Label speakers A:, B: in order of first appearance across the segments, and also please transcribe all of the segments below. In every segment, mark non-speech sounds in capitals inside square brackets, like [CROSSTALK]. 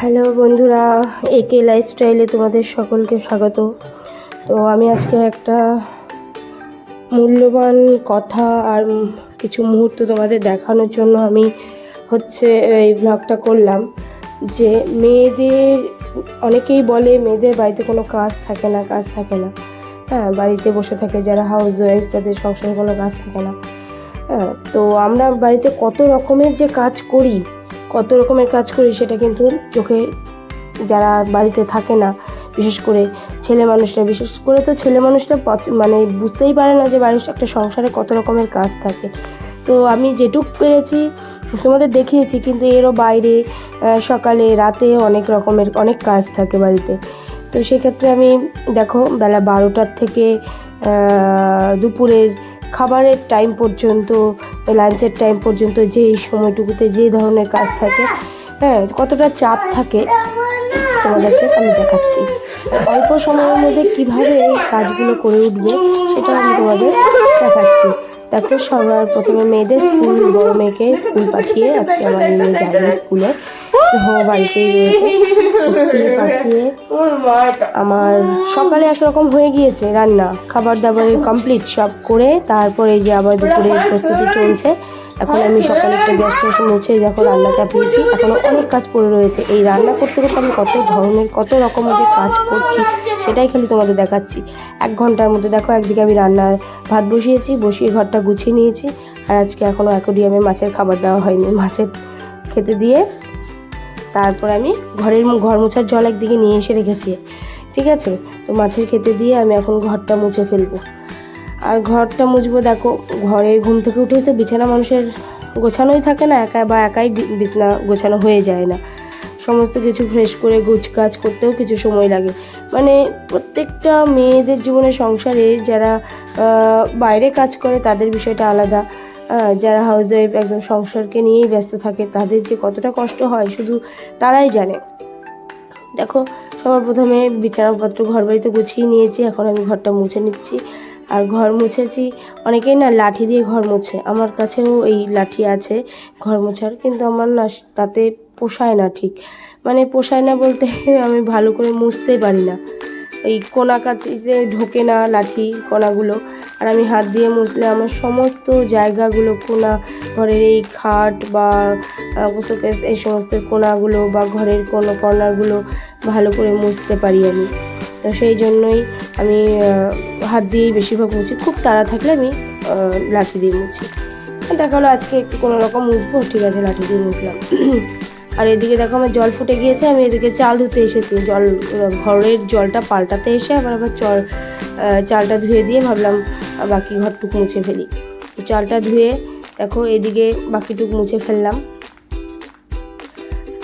A: Hello বন্ধুরা, একে লাইফস্টাইলে তোমাদের সকলকে স্বাগত। তো আমি আজকে একটা মূল্যবান কথা আর কিছু মুহূর্ত তোমাদের দেখানোর জন্য আমি হচ্ছে এই ভ্লগটা করলাম, যে মেয়েদের, অনেকেই বলে মেয়েদের বাড়িতে কোনো কাজ থাকে না, কাজ থাকে না। হ্যাঁ বাড়িতে বসে থাকে যারা হাউস ওয়াইফ যাদের সংসারে কোনো কাজ থাকে না। হ্যাঁ তো আমরা বাড়িতে কত রকমের যে কাজ করি কত রকমের কাজ করি সেটা কিন্তু চোখে যারা বাড়িতে থাকে না, বিশেষ করে ছেলে মানুষরা, বিশেষ করে তো ছেলে মানুষরা মানে বুঝতেই পারে না যে বাড়ির একটা সংসারে কত রকমের কাজ থাকে। তো আমি যেটুক পেরেছি, তোমাদের দেখিয়েছি, কিন্তু এরও বাইরে সকালে, রাতে অনেক রকমের, অনেক কাজ থাকে বাড়িতে। তো সেক্ষেত্রে আমি, দেখো, বেলা বারোটার থেকে দুপুরের খাবারের টাইম পর্যন্ত লাঞ্চের টাইম পর্যন্ত যে সময়টুকুতে যে ধরনের কাজ থাকে হ্যাঁ কতটা চাপ থাকে, তোমাদেরকে আমি দেখাচ্ছি। অল্প সময়ের মধ্যে কীভাবে এই কাজগুলো করে উঠবে, সেটা আমি তোমাদের দেখাচ্ছি। দেখো সবার প্রথমে মেয়েদের স্কুল, বড় মেয়েকে স্কুল পাঠিয়ে আজকে আমার মেয়ে যায়নি স্কুলে ও বাড়িতেই রয়েছে। পাঠিয়ে আমার সকালে একরকম হয়ে গিয়েছে রান্না খাবার দাবারের কমপ্লিট সব করে তারপরে যে আবার দুপুরে প্রস্তুতি চলছে। এখন আমি সকালে একটা গ্যাস ট্যাস মুছে যখন রান্না চাপিয়েছি। এখনও অনেক কাজ পড়ে রয়েছে। এই রান্না করতে করতে আমি কত ধরনের, কত রকমের কাজ করছি সেটাই খালি তোমাদের দেখাচ্ছি। এক ঘণ্টার মধ্যে দেখো, একদিকে আমি রান্না ভাত বসিয়েছি, বসিয়ে ঘরটা গুছিয়ে নিয়েছি। আর আজকে এখনও অ্যাকোডিয়ামে মাছের খাবার দেওয়া হয়নি, মাছের খেতে দিয়ে। তারপর আমি ঘরের ঘর মোছার জল একদিকে নিয়ে এসে রেখেছি। ঠিক আছে? তো মাছের খেতে দিয়ে আমি এখন ঘরটা মুছে ফেলব। আর ঘরটা মুছবো, দেখো, ঘরে ঘুম থেকে উঠেই তো বিছানা মানুষের গোছানোই থাকে না, একা বা একাই বিছানা গোছানো হয়ে যায় না। সমস্ত কিছু ফ্রেশ করে গুছ কাজ করতেও কিছু সময় লাগে। মানে প্রত্যেকটা মেয়েদের জীবনে সংসারে যারা বাইরে কাজ করে তাদের বিষয়টা আলাদা। যারা হাউস ওয়াইফ একদম সংসারকে নিয়েই ব্যস্ত থাকে, তাদের যে কতটা কষ্ট হয় শুধু তারাই জানে। দেখো, সবার প্রথমে বিছানাপত্র ঘর বাড়িতে গুছিয়ে নিয়েছি, এখন আমি ঘরটা মুছে নিচ্ছি। আর ঘর মুছেছি, অনেকেই না লাঠি দিয়ে ঘর মুছে। আমার কাছেও এই লাঠি আছে ঘর মোছার, কিন্তু আমার না তাতে পোষায় না ঠিক। মানে পোষায় না বলতে [LAUGHS] আমি ভালো করে মুছতেই পারি না। এই কোনা কাতিতে ঢোকে না লাঠি কোনাগুলো আর আমি হাত দিয়ে মুছলে আমার সমস্ত জায়গাগুলো, কোনা ঘরের এই খাট বা গোসকেস এই সমস্ত কোনাগুলো বা ঘরের কোনো কর্নারগুলো ভালো করে মুছতে পারি আমি। তো সেই জন্যই আমি হাত দিয়েই বেশিরভাগ মুছি। খুব তাড়া থাকলে আমি লাঠি দিয়ে মুছি। দেখা হলো আজকে একটু কোনো রকম মুছবো, ঠিক আছে, লাঠি দিয়ে মুছলাম। [CLEARS THROAT] আর এদিকে দেখো আমার জল ফুটে গিয়েছে, আমি এদিকে চাল ধুতে এসেছি। জল, ঘরের জলটা পাল্টাতে এসে আবার আবার চল চালটা ধুয়ে দিয়ে ভাবলাম বাকি ঘরটুকু মুছে ফেলি। চালটা ধুয়ে দেখো এদিকে বাকিটুকু মুছে ফেললাম।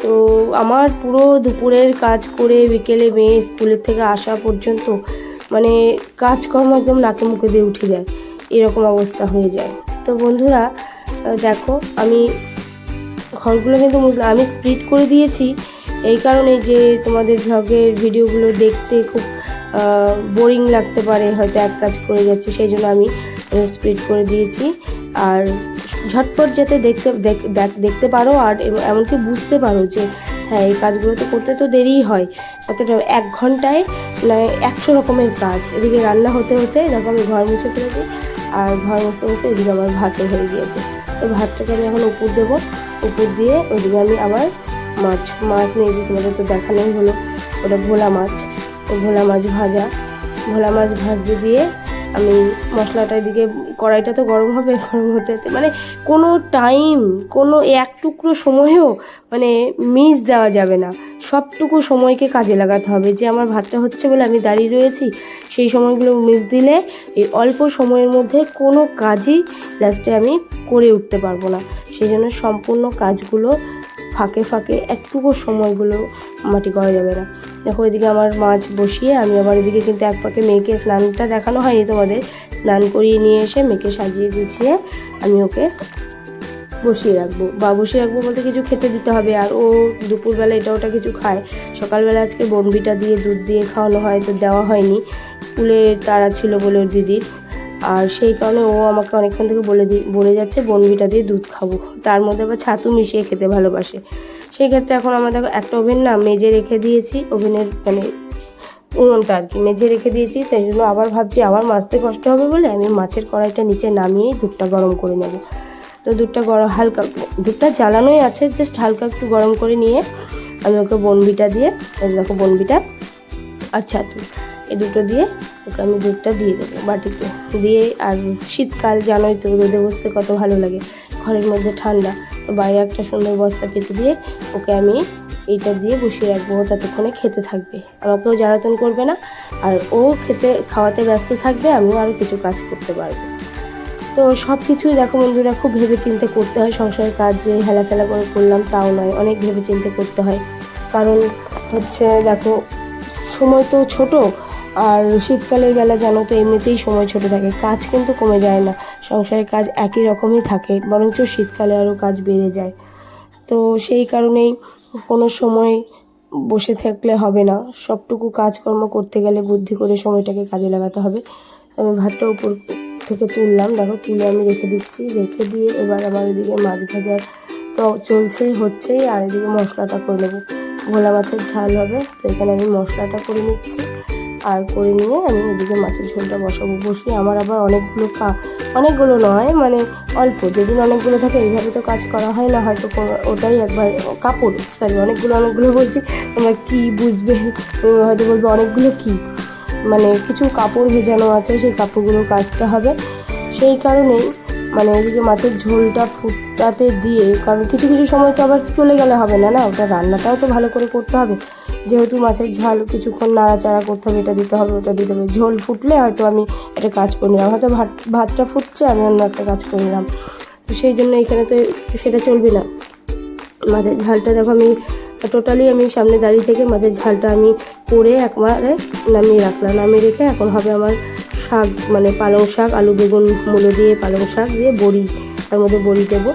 A: তো আমার পুরো দুপুরের কাজ করে বিকেলে মেয়ে স্কুলের থেকে আসা পর্যন্ত মানে কাজকর্ম একদম নাকে মুখে দিয়ে উঠে যায়। এরকম অবস্থা হয়ে যায়। তো বন্ধুরা দেখো আমি ঘরগুলো কিন্তু আমি স্প্লিট করে দিয়েছি। এই কারণে যে তোমাদের ভ্লগের ভিডিওগুলো দেখতে খুব বোরিং লাগতে পারে, হয়তো এক কাজ করে যাচ্ছে, সেই জন্য আমি স্প্লিট করে দিয়েছি। আর ঝটপট যাতে দেখতে, দেখ- দেখ- দেখতে পারো, আর এমনকি বুঝতে পারো যে হ্যাঁ এই কাজগুলো তো করতে তো দেরিই হয়। অতটা এক ঘন্টায় একশো রকমের কাজ। এদিকে রান্না হতে হতে দেখো আমি ঘর মুছে ফেলেছি আর ঘর মতো মুছতে এদিকে আমার ভাত হয়ে গিয়েছে। তো ভাতটাকে আমি এখন উপর দেবো। উপর দিয়ে ওদিকে আমি আবার মাছ মাছ নিয়েছি তোমাদের তো দেখানোই হলো। ওটা ভোলা মাছ। তো ভোলা মাছ ভাজা। ভোলা মাছ ভাজতে দিয়ে আমি মশলাটা এদিকে, কড়াইটা তো গরম হবে, গরম হতে হতে। মানে কোনো টাইম কোনো এক টুকরো সময়েও মানে মিস দেওয়া যাবে না। সবটুকু সময়কে কাজে লাগাতে হবে। যে আমার ভাতটা হচ্ছে বলে আমি দাঁড়িয়ে রয়েছি, সেই সময়গুলো মিস দিলে এই অল্প সময়ের মধ্যে কোনো কাজই লাস্টে আমি করে উঠতে পারব না। সেই জন্য সম্পূর্ণ কাজগুলো ফাঁকে ফাঁকে একটুকু সময়গুলো মাটি করা যাবে না। দেখো, এদিকে আমার মাছ বসিয়ে আমি আবার এদিকে কিন্তু এক পাকে মেয়েকে স্নানটা দেখানো হয়নি তোমাদের। স্নান করিয়ে নিয়ে এসে মেয়েকে সাজিয়ে গুছিয়ে আমি ওকে বসিয়ে রাখব। বা বসিয়ে রাখব বলতে কিছু খেতে দিতে হবে। আর ও দুপুরবেলা এটা ওটা কিছু খায়। সকালবেলা আজকে বনবিটা দিয়ে, দুধ দিয়ে খাওয়ানো হয়, তো দেওয়া হয়নি। স্কুলে তারা ছিল বলে ওর দিদির। আর সেই কারণে ও আমাকে অনেকক্ষণ থেকে বলে বলে যাচ্ছে, বনভিটা দিয়ে দুধ খাব। তার মধ্যে আবার ছাতু মিশিয়ে খেতে ভালোবাসে। সেই ক্ষেত্রে এখন আমার দেখো একটা ওভেন না মেজে রেখে দিয়েছি, ওভেনের মানে উনুনটা আর কি মেজে রেখে দিয়েছি, সেই জন্য আবার ভাবছি আবার মাছতে কষ্ট হবে বলে আমি মাছের কড়াইটা নিচে নামিয়েই দুধটা গরম করে নেব। তো দুধটা গরম হালকা, দুধটা জ্বালানোই আছে জাস্ট হালকা একটু গরম করে নিয়ে আমি ওকে বনবিটা দিয়ে দেখো বনবিটা আর ছাতু, এই দুটো দিয়ে ওকে আমি দুধটা দিয়ে দেবো বাটিতে। দিয়ে আর শীতকাল জানোই তো রোদে বসতে কত ভালো লাগে। ঘরের মধ্যে ঠান্ডা, তো বাইরে একটা সুন্দর বস্তা পেতে দিয়ে ওকে আমি এইটা দিয়ে বসিয়ে রাখব, ও ততক্ষণে খেতে থাকবে। আমাকেও জ্বালাতন করবে না, আর ও খেতে, খাওয়াতে ব্যস্ত থাকবে, আমিও আরও কিছু কাজ করতে পারব। তো সব কিছুই দেখো বন্ধুরা, খুব ভেবে চিন্তে করতে হয় সংসারের কাজ, যে হেলাফেলা করে করলাম তাও নয়, অনেক ভেবে চিন্তে করতে হয়। কারণ হচ্ছে দেখো, সময় তো ছোট আর শীতকালের বেলা জানো তো, এমনিতেই সময় ছোট থাকে, কাজ কিন্তু কমে যায় না, সংসারের কাজ একই রকমই থাকে, বরঞ্চ শীতকালে আরও কাজ বেড়ে যায়। তো সেই কারণেই কোনো সময় বসে থাকলে হবে না, সবটুকু কাজকর্ম করতে গেলে বুদ্ধি করে সময়টাকে কাজে লাগাতে হবে। আমি ভাতটা উপর থেকে তুললাম, দেখো তুলে আমি রেখে দিচ্ছি, রেখে দিয়ে এবার আমার এদিকে মাছ ভাজার তো চলছেই, হচ্ছেই, আর এদিকে মশলাটা করে নেব। ভোলা মাছের ঝাল হবে, তো এখানে আমি মশলাটা করে নিচ্ছি। আর করে নিয়ে আমি এদিকে মাছের ঝোলটা বসাবো। বসিয়ে আমার আবার অনেকগুলো কা অনেকগুলো নয় মানে অল্প। যেদিন অনেকগুলো থাকে এইভাবে তো কাজ করা হয় না, হয়তো ওটাই একবার কাপড়। সরি অনেকগুলো অনেকগুলো বলছি, তোমরা কী বুঝবে? হয়তো বলবে অনেকগুলো কী? মানে কিছু কাপড় ভেজানো আছে, সেই কাপড়গুলো কাচতে হবে। সেই কারণেই মানে এদিকে মাছের ঝোলটা ফুটাতে দিয়ে কারণ কিছু কিছু সময় তো আবার চলে গেলে হবে না না? ওটা রান্নাটাও তো ভালো করে করতে হবে। যেহেতু মাছের ঝাল কিছুক্ষণ নাড়াচাড়া করতে হবে, এটা দিতে হবে, ওটা দিতে হবে। ঝোল ফুটলে হয়তো আমি একটা কাজ করে নিলাম। হয়তো ভাত, ভাতটা ফুটছে, আমি অন্য একটা কাজ করে নিলাম। তো সেই জন্য এখানে তো সেটা চলবে না। মাছের ঝালটা দেখো আমি টোটালি আমি সামনে দাঁড়িয়ে থেকে মাছের ঝালটা আমি করে একবারে নামিয়ে রাখলাম। নামিয়ে রেখে এখন হবে আমার শাক মানে পালং শাক, আলু, বেগুন, মুলো দিয়ে পালং শাক দিয়ে বড়ি, তার মধ্যে বড়ি দেবো।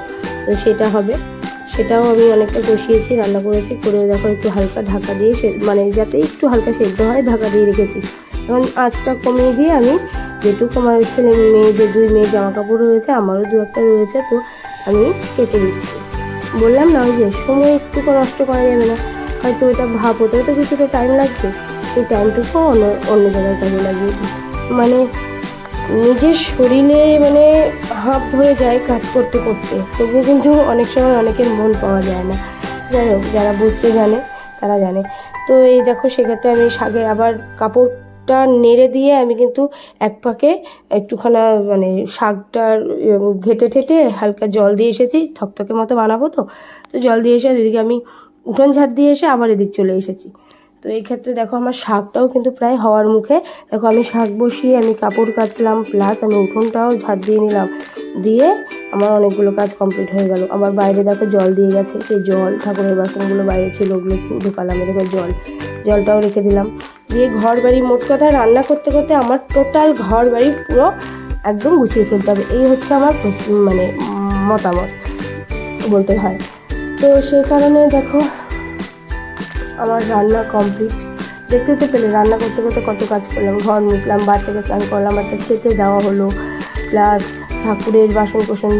A: তো সেটা হবে। সেটাও আমি অনেকটা কষিয়েছি, রান্না করেছি, করে দেখো একটু হালকা ঢাকা দিয়ে মানে যাতে একটু হালকা সেদ্ধ হয়, ঢাকা দিয়ে রেখেছি। এখন আঁচটা কমিয়ে দিয়ে আমি যেটুকু আমার ছেলে মেয়েদের দুই মেয়ে জামা কাপড় রয়েছে, আমারও দু একটা রয়েছে, তো আমি কেটে দিচ্ছি বললাম না ওই যে সময় একটুকু নষ্ট করা যাবে না, হয়তো ওটা ভাব হতেও তো কিছুটা টাইম লাগবে, সেই টাইমটুকু অন্য অন্য জায়গায় কাজে লাগিয়ে মানে নিজের শরীরে মানে হাঁপ ধরে যায় কাজ করতে করতে। তবুও কিন্তু অনেক সময় অনেকের মন পাওয়া যায় না। যাই হোক, যারা বুঝতে জানে, তারা জানে। তো এই দেখো, সেক্ষেত্রে আমি শাকে আবার কাপড়টা নেড়ে দিয়ে আমি কিন্তু এক পাকে একটুখানা মানে শাকটার ঘেটে ঠেটে হালকা জল দিয়ে এসেছি। থকথকে মতো বানাবো তো? তো জল দিয়ে এসে এদিকে আমি উঠোন ঝাড় দিয়ে এসে আবার এদিক চলে এসেছি। তো এই ক্ষেত্রে দেখো আমার শাকটাও কিন্তু প্রায় হওয়ার মুখে। দেখো আমি শাক বসিয়ে আমি কাপড় কাচলাম প্লাস আমি উঠোনটাও ঝাড় দিয়ে নিলাম। দিয়ে আমার অনেকগুলো কাজ কমপ্লিট হয়ে গেল। আমার বাইরে দেখো জল দিয়ে গেছে। সেই জল, ঠাকুরের বাসনগুলো বাইরে ছিল, ওগুলো ঢুকালাম। দেখো জল, জলটাও রেখে দিলাম। দিয়ে ঘর বাড়ি মোট কথা রান্না করতে করতে আমার টোটাল ঘর বাড়ি পুরো একদম গুছিয়ে ফেলতে হবে। এই হচ্ছে আমার মানে মতামত বলতে হয়। তো সেই কারণে দেখো আমার রান্না কমপ্লিট দেখতে তো পেলে রান্না করতে করতে কত কাজ করলাম, ঘর মুছলাম, বাচ্চাকে স্নান করলাম, বাচ্চা খেতে দেওয়া হলো প্লাস ঠাকুরের বাসন কোসন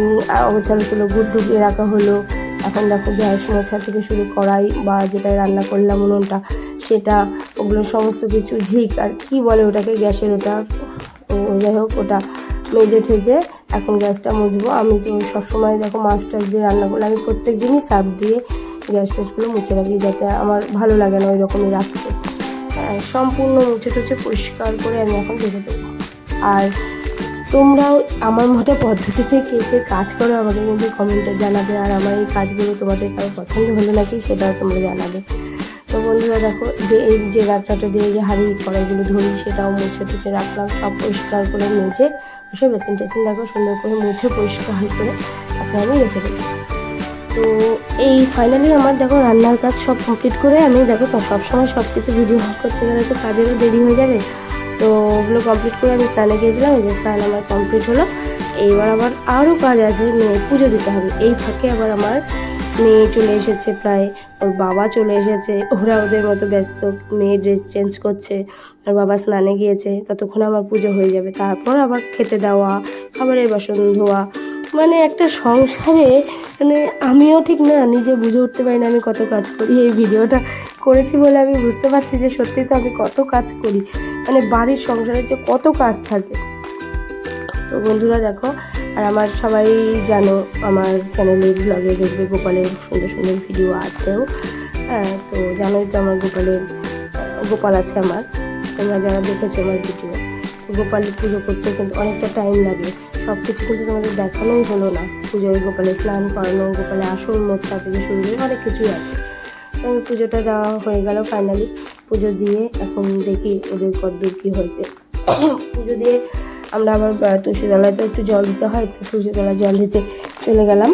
A: অগোছালো ছিল গুড় ঢুকিয়ে রাখা হলো। এখন দেখো গ্যাস মোছা থেকে শুরু করাই বা যেটায় রান্না করলাম, উনুনটা, সেটা, ওগুলো সমস্ত কিছু ঝিক, আর কি বলে ওটাকে গ্যাসের ওটা? যাই হোক, ওটা মেজে ঠেজে এখন গ্যাসটা মুছবো। আমি তো সবসময় দেখো মাছ টাছ দিয়ে রান্না করলে আমি প্রত্যেক দিনই সার্ফ দিয়ে গ্যাস ফ্যাসগুলো মুছে রাখি যাতে আমার ভালো লাগে না ওই রকমই রাখতে। হ্যাঁ, সম্পূর্ণ মুছে টুছে পরিষ্কার করে আমি এখন রেখে দেবো। আর তোমরাও আমার মতো পদ্ধতিতে কে কে কাজ করো আমাকে কিন্তু কমেন্টে জানাবে। আর আমার এই কাজগুলো তোমাদের কারও পছন্দ হলো নাকি সেটাও তোমরা জানাবে। তো বন্ধুরা দেখো যে এই যে রান্নাটা দিয়ে যে হাঁড়ি কড়াইগুলো ধরি সেটাও মুছে টুছে রাখলাম সব পরিষ্কার করে মেজে বসে বেসিন টেসিন দেখো সুন্দর করে মুছে পরিষ্কার করে তারপরে আমি রেখে দেবো। তো এই ফাইনালি আমার দেখো রান্নার কাজ সব কমপ্লিট করে আমি দেখো সবসময় সব কিছু ভিডিও করতে গেলে তো কাজেরও দেরি হয়ে যাবে। তো ওগুলো কমপ্লিট করে আমি স্নানে গিয়েছিলাম যে স্নান আমার কমপ্লিট হলো। এইবার আবার আরও কাজ আছে মেয়ে পুজো দিতে হবে। এই ফাঁকে আবার আমার মেয়ে চলে এসেছে প্রায়, ওর বাবা চলে এসেছে, ওরা ওদের মতো ব্যস্ত মেয়ে ড্রেস চেঞ্জ করছে, আর বাবা স্নানে গিয়েছে, ততক্ষণ আমার পুজো হয়ে যাবে। তারপর আবার খেতে দেওয়া, খাবারের বাসন ধোয়া মানে একটা সংসারে মানে আমিও ঠিক না, নিজে বুঝে উঠতে পারি না আমি কত কাজ করি। এই ভিডিওটা করেছি বলে আমি বুঝতে পারছি যে সত্যি তো আমি কত কাজ করি। মানে বাড়ির সংসারে যে কত কাজ থাকে। তো বন্ধুরা দেখো, আর আমার সবাই জানো, আমার চ্যানেলে ব্লগে দেখবে গোপালের সুন্দর সুন্দর ভিডিও আছেও। হ্যাঁ তো জানোই তো আমার গোপালের, গোপাল আছে আমার। তোমরা যারা দেখেছ আমার ভিডিও গোপালের পুজো করতে কিন্তু অনেকটা টাইম লাগে। সব কিছু কিন্তু তোমাদের দেখানোই হলো না। পুজোয় গোপালে স্নান করানো গোপালে আসন মোটটা থেকে শুরু করে অনেক কিছুই আছে। আমি পুজোটা দেওয়া হয়ে গেল ফাইনালি পুজো দিয়ে এখন দেখি ওদের কদ্দূর কী হয়েছে। পুজো দিয়ে আমরা আবার আহ, তুলসীতলায় তো একটু জল দিতে হয় তো তুলসীতলায় জল দিতে চলে গেলাম।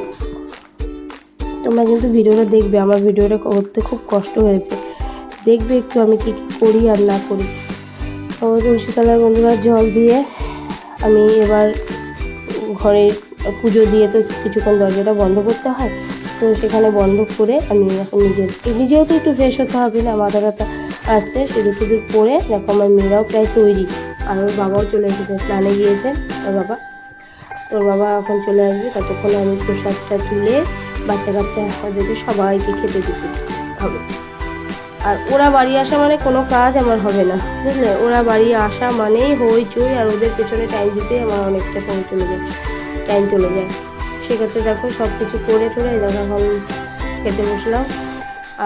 A: তোমরা কিন্তু ভিডিওটা দেখবে আমার ভিডিওটা করতে খুব কষ্ট হয়েছে। দেখবে একটু আমি কী কী করি আর না করি। তো তুলসীতলায় বন্ধুরা জল দিয়ে আমি এবার ঘরের পুজো দিয়ে তো কিছুক্ষণ দরজাটা বন্ধ করতে হয়। তো সেখানে বন্ধ করে আমি এখন নিজের নিজেও তো একটু ফ্রেশ হতে হবে না, মাথা ব্যথা আসছে সেদিক সেদিক করে দেখো আমার মেয়েরাও প্রায় তৈরি। আর ওর বাবাও চলে এসেছে, স্নানে গিয়েছে, ওর বাবা। তোর বাবা এখন চলে আসবে, ততক্ষণে আমি প্রসাদটা তুলে বাচ্চা কাচ্চা ওদেরকে সবাইকে খেতে দিতে হবে। আর ওরা বাড়ি আসা মানে কোনো কাজ আমার হবে না, বুঝলে? ওরা বাড়ি আসা মানেই হইচই, আর ওদের পেছনে টাইম দিতেই আমার অনেকটা সময় চলে যায়। টাইম চলে যায়। সেক্ষেত্রে দেখো সব কিছু করে টোরে দেখো এখন খেতে বসলাম।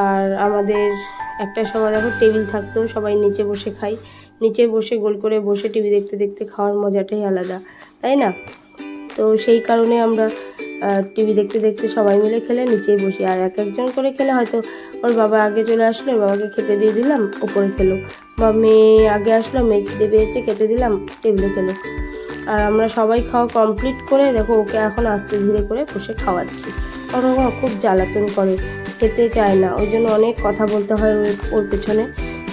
A: আর আমাদের একটা সময় দেখো টেবিল থাকতো, সবাই নিচে বসে খাই। নিচে বসে গোল করে বসে টিভি দেখতে দেখতে খাওয়ার মজাটাই আলাদা, তাই না? তো সেই কারণে আমরা টিভি দেখতে দেখতে সবাই মিলে খেলে, নিচেই বসি। আর এক একজন করে খেলে হয়তো ওর বাবা আগে চলে আসলো বাবাকে খেতে দিয়ে দিলাম উপরে খেলো। বা মেয়ে আগে আসলো, মেয়ে খেতে পেয়েছে, খেতে দিলাম, টেবিলে খেলো। আর আমরা সবাই খাওয়া কমপ্লিট করে দেখো ওকে এখন আস্তে ধীরে করে বসে খাওয়াচ্ছি। কারণ কখনো খুব জ্বালাতন করে, খেতে চায় না। ওই জন্য অনেক কথা বলতে হয় ওর- পেছনে।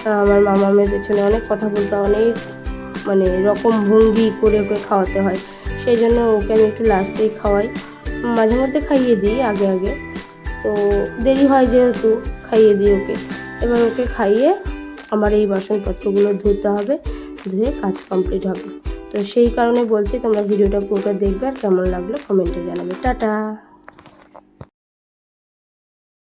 A: আমার মামামের পেছনে অনেক কথা বলতে অনেক মানে রকম ভঙ্গি করে ওকে খাওয়াতে হয়। সেই জন্য ওকে আমি একটু লাস্টেই খাওয়াই। মাঝে মধ্যে খাইয়ে দিই আগে আগে। তো দেরি হয় যেহেতু, খাইয়ে দিই ওকে। এবার ওকে খাইয়ে আমার এই বাসনপত্রগুলো ধুতে হবে, ধুয়ে কাজ কমপ্লিট হবে। তো সেই কারণে বলছি তোমরা ভিডিওটা পুরোটা দেখবে আর কেমন লাগল কমেন্টে জানাবে। টাটা।